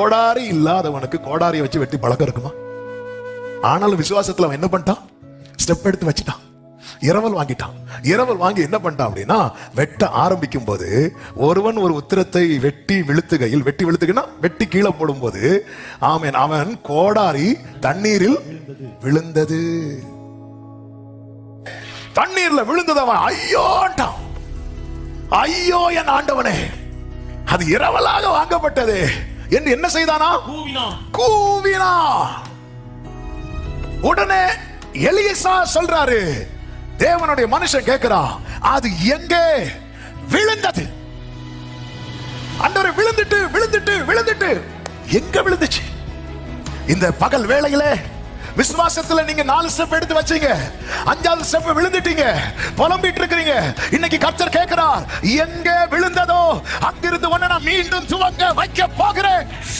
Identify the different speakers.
Speaker 1: கோடாரி இல்லாதவனுக்கு கோடாரியை வச்சு வெட்டி பழக்கம் இருக்குமா? ஆனாலும் விசுவாசத்துல அவன் என்ன பண்ணிட்டான்? ஸ்டெப் எடுத்து வச்சுட்டான். இரவல் வாங்கிட்டான். இரவல் வாங்கி என்ன பண்ணிட்டான் அப்படின்னா வெட்ட ஆரம்பிக்கும் போது ஒருவன் ஒரு உத்திரத்தை வெட்டி விழுத்துகையில் வெட்டி விழுத்துகைன்னா வெட்டி கீழே போடும்போது ஆமேன் அவன் கோடாரி தண்ணீரில் விழுந்தது. தண்ணீர்ல விழுந்தது அவன் ஐயோட்டான் ஐயோ என் ஆண்டவனே அது இரவலாக வாங்கப்பட்டது. என்று என்ன செய்தானா? கூவினா உடனே எலியசா சொல்றாரு தேவனுடைய மனுஷன் கேட்கிறான் அது எங்கே? விழுந்தது. அண்டவரை விழுந்துட்டு விழுந்துட்டு விழுந்துட்டு எங்க விழுந்துச்சு? இந்த பகல் வேளையிலே விசுவாசத்துல நீங்க நாலு ஸ்டெப் எடுத்து வச்சீங்க. அஞ்சாவது ஸ்டெப் விழுந்துட்டீங்க. புலம்பிட்டு இருக்கிறீங்க. இன்னைக்கு கர்த்தர் கேட்கிறார் எங்க விழுந்ததோ அங்கிருந்து ஒன்னு நான் மீண்டும் துவங்க வைக்க போகிறேன்.